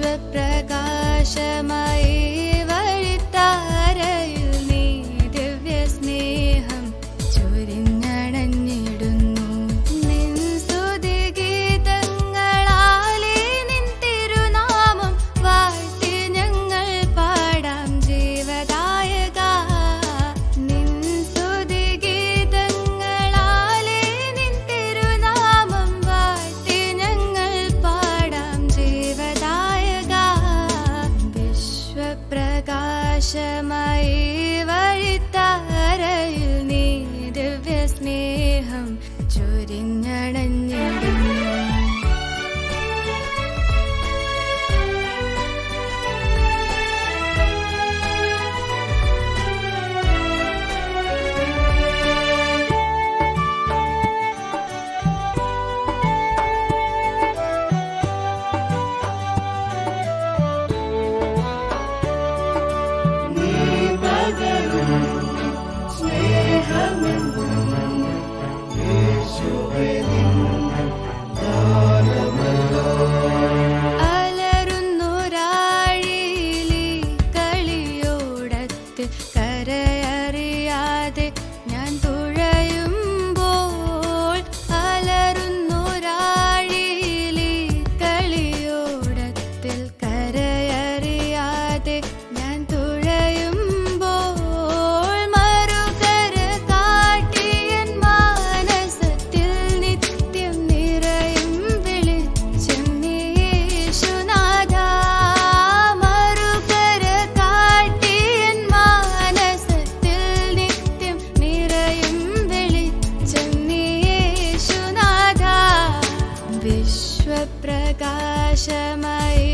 വിശ്വപ്രകാശമായി വഴിത്താരയിൽ प्रकाशमयी